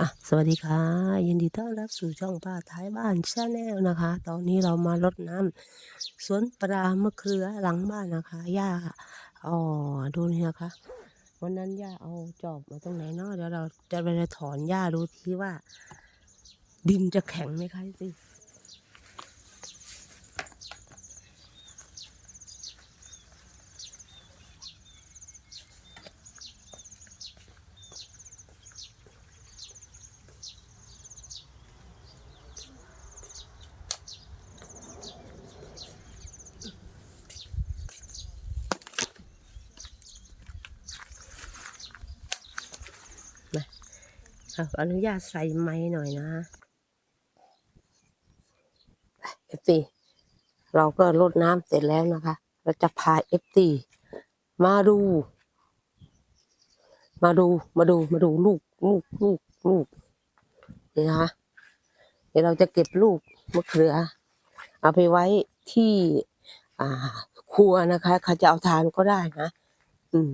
อะสวัสดีค่ะ ยินดีต้อนรับสู่ช่องป้าท้ายบ้านชาแนลนะคะ ตอนนี้เรามารดน้ำสวนปลามะเขือหลังบ้านนะคะย่าอ๋อดูนี่นะคะ วันนั้นย่าเอาจอบมาตรงไหนเนาะเดี๋ยวเราจะไปถอนหญ้าดูที่ว่า ดินจะแข็งไหมคะสิ อะอนุญาตใส่ไม้หน่อยนะเอฟซีเราก็รดน้ำเสร็จแล้วนะคะ เราจะพาเอฟซีมาดู มาดูมาดูมาดูลูกลูกลูกลูกนี่นะคะเดี๋ยวเราจะเก็บลูกมะเขือ เอาไปไว้ที่ อ่า ครัวนะคะใครจะเอาทานก็ได้นะ อืม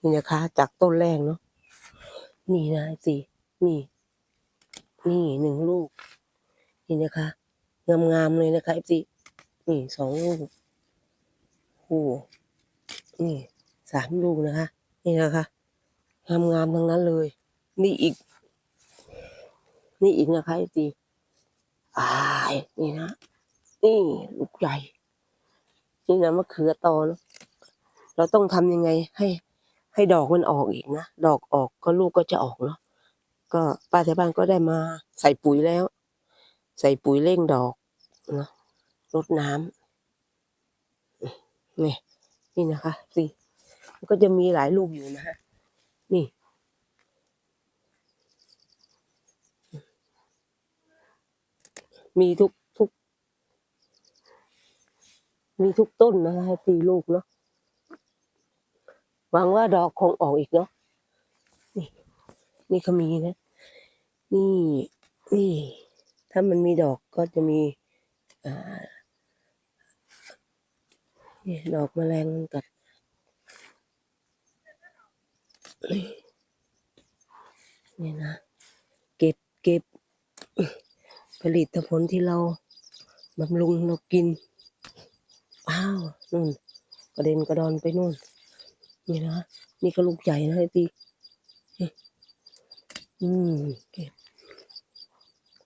นี่นะคะ จากต้นแรกเนาะนี่นะสิ นี่ นี่หนึ่งลูก นี่นะคะ งามๆเลยนะคะเอฟซีนี่สองลูกโอ้นี่สามลูกนะคะ นี่นะคะงามๆทั้งนั้นเลย นี่อีก นี่อีกนะคะเอฟซีอายนี่นะ นี่ลูกใหญ่ นี่นะมะเขือตอนะเราต้องทำยังไงให้ให้ดอกมันออกอีกนะ ดอกออกก็ลูกก็จะออกเนาะ ก็ป้าที่บ้านก็ได้มาใส่ปุ๋ยแล้ว ใส่ปุ๋ยเร่งดอกเนาะรดน้ำนี่นี่นะคะสิก็จะมีหลายลูกอยู่นะฮะนี่มีทุกทุก มีทุกต้นนะคะสี่ลูกเนาะหวังว่าดอกคงออกอีกเนาะนี่ นี่ก็มีนะ นี่นี่ ถ้ามันมีดอกก็จะมีอ่านี่ดอกแมลงกัดนี่นะ เก็บเก็บ ผลิตผลที่เราบำรุงเรากินอ้าวนู่นกระเด็นกระดอนไปนู่น นี่นะ นี่ก็ลูกใหญ่นะไอ้ตีนี่ อืมเก็บ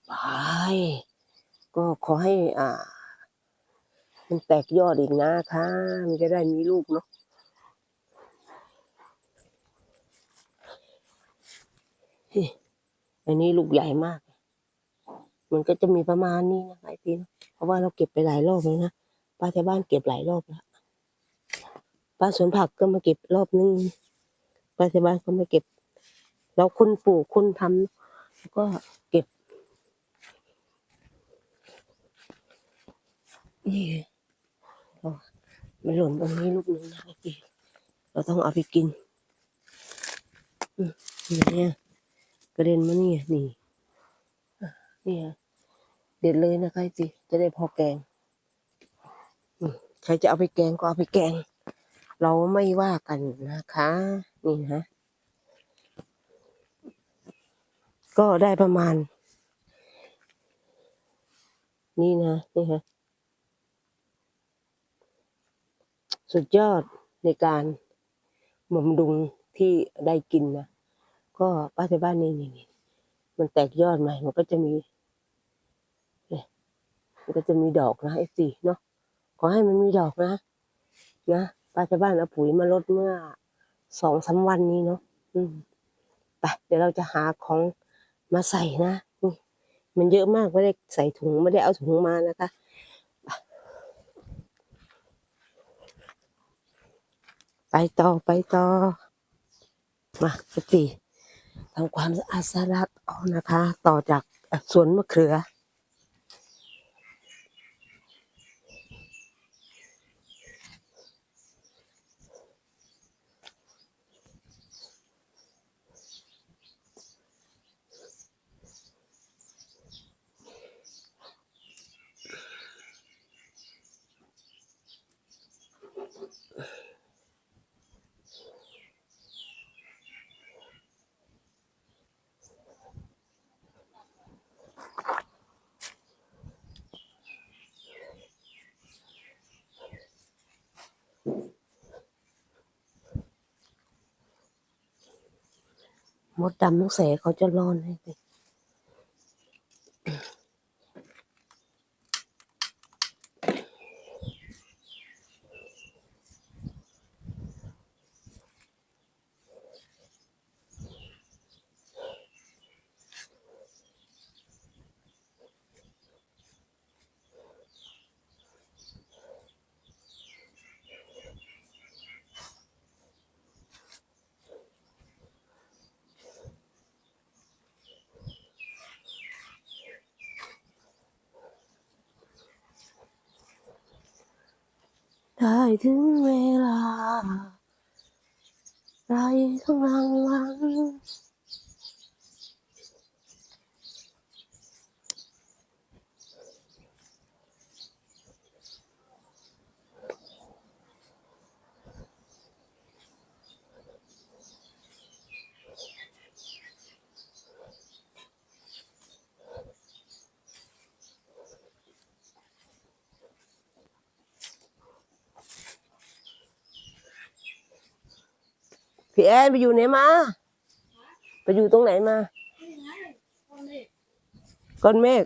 ไปก็ขอให้อ่า มันแตกยอดอีกนะคะมันจะได้มีลูกเนาะอันนี้ลูกใหญ่มาก มันก็จะมีประมาณนี้นะไอ้ทีนะเพราะว่าเราเก็บไปหลายรอบแล้วนะป้าที่บ้านเก็บหลายรอบแล้วป้าสวนผักก็มาเก็บรอบนึงป้าที่บ้านก็มาเก็บ เราคนปลูกคนทำแล้วก็เก็บนี่เรามันหล่นตรงนี้ลูกนึงนะไอ้ทีเราต้องเอาไปกินเนี่ยกระเด็นมาเนี่ยนี่เนี่ยเด็ดเลยนะคะไอ้ทีจะได้พอแกงใครจะเอาไปแกงก็เอาไปแกง เราไม่ว่ากันนะคะ นี่นะ ก็ได้ประมาณ นี่นะนี่ฮะสุดยอดในการบำรุงที่ได้กินนะก็ป้าที่บ้านนี่นี่นี่มันแตกยอดใหม่มันก็จะมีเนี่ยมันก็จะมีดอกนะเอฟซีเนาะขอให้มันมีดอกนะนะป้าที่บ้านเอาปุ๋ยมาลดเมื่อสองสามวันนี้เนาะอืมไปเดี๋ยวเราจะหาของ มาใส่นะมันเยอะมากไม่ได้ใส่ถุงไม่ได้เอาถุงมานะคะไปต่อไปต่อมาสิทำความสะอาดสะอาดออกนะคะ ต่อจากสวนมะเขือ มดดำลูกแสเขาจะร่อนให้ไป ได้ถึงเวลาไรทั้งรางวัล พี่แอนไปอยู่ไหนมา ไปอยู่ตรงไหนมาก้อนเมฆ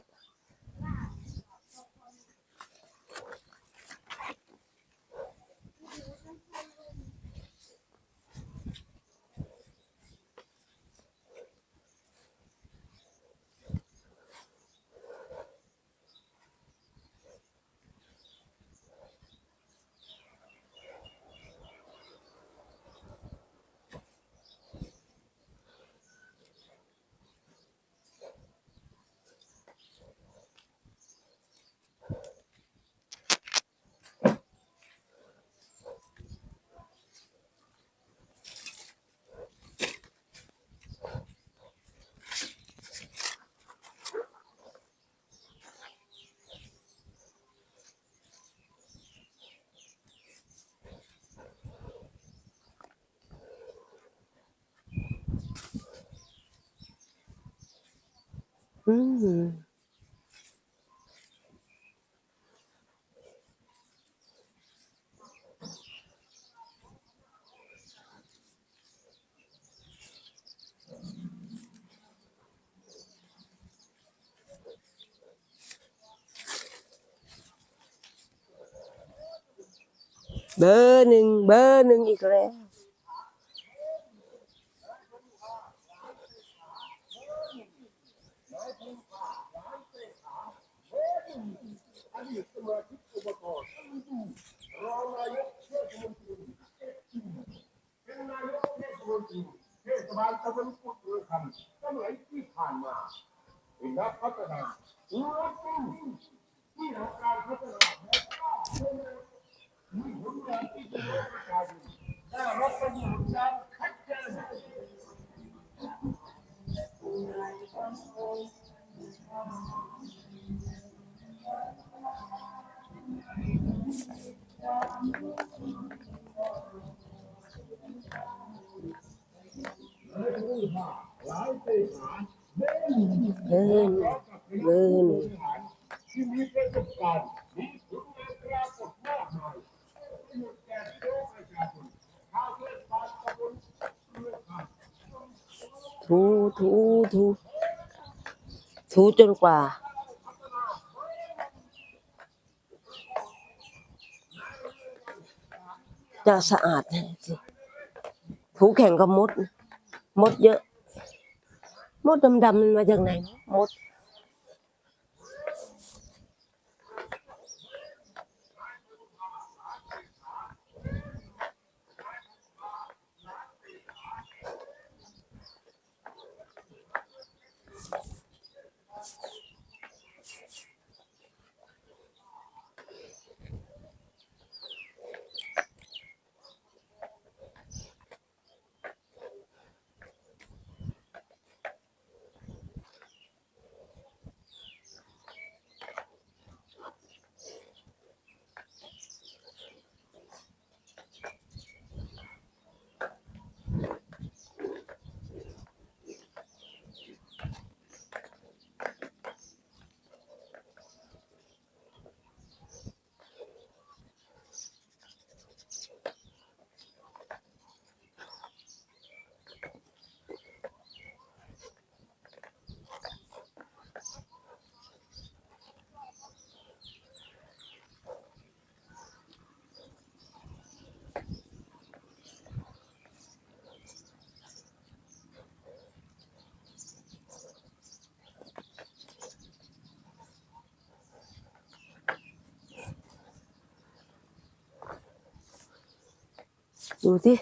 อืมเบอร์หนึ่ง เบอร์หนึ่งอีกแล้ว เทศบาลตำบลกุดเรือคำสมัยที่ผ่านมาเป็นนักพัฒนารับรู้ที่ทำการพัฒนาและก็เป็นมีผลงานที่จะให้ประชาชนได้รับประโยชน์อย่างชัดเจนหลายปีหาเดินเบอร์หนึ่งเบอร์หนึ่งที่มีประสบการณ์มีผลงานปรากฏมากมายประโยชน์แก่พี่น้องประชาชนชาวเทศบาล ตำบลเรือคำถูถูถูถูจนกว่า จะสะอาดสิถูแข่งกับมด มดเยอะ มดดำๆมันมาจากไหน มด ดูสิ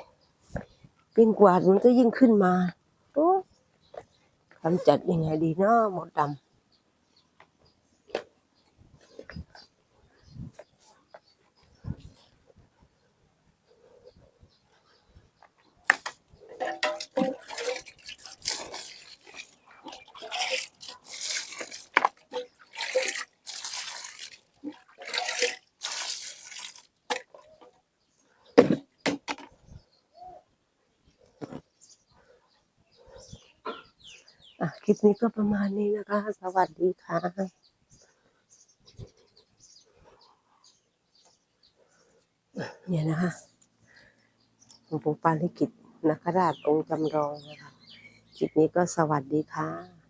ยิ่งกวาดมันก็ยิ่งขึ้นมาโอ้กำจัดยังไงดีเนาะหมดดำ คลิปนี้ก็ประมาณนี้นะคะ สวัสดีค่ะเนี่ยนะคะหลวงปู่ปาลิกิตนักราชองค์จำลองนะคะ คลิปนี้ก็สวัสดีค่ะ